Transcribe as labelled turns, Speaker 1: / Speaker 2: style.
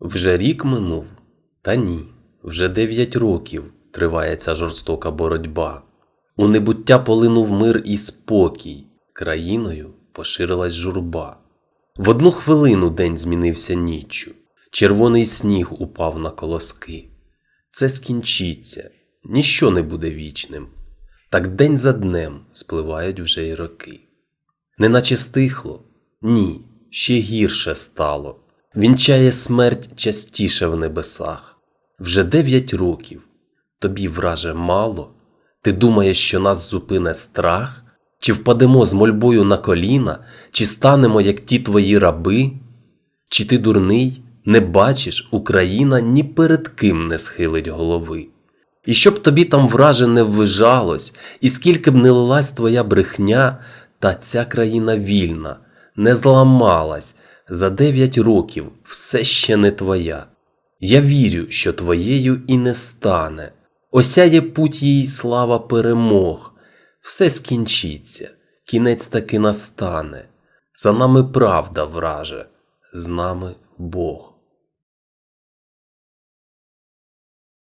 Speaker 1: Вже рік минув? Та ні, вже дев'ять років триває ця жорстока боротьба. У небуття полинув мир і спокій, країною поширилась журба. В одну хвилину день змінився ніччю, червоний сніг упав на колоски. Це скінчиться, ніщо не буде вічним. Так день за днем спливають вже й роки. Неначе стихло? Ні, ще гірше стало. Вінчає смерть частіше в небесах. Вже дев'ять років. Тобі, враже, мало? Ти думаєш, що нас зупине страх? Чи впадемо з мольбою на коліна, чи станемо, як ті твої раби? Чи ти дурний, не бачиш, Україна ні перед ким не схилить голови? І щоб тобі там враже не ввижалось, і скільки б не лилась твоя брехня, та ця країна вільна, не зламалась, за дев'ять років все ще не твоя. Я вірю, що твоєю і не стане. Осяє путь їй слава перемог. Все скінчиться, кінець таки настане. За нами правда, враже, з нами Бог.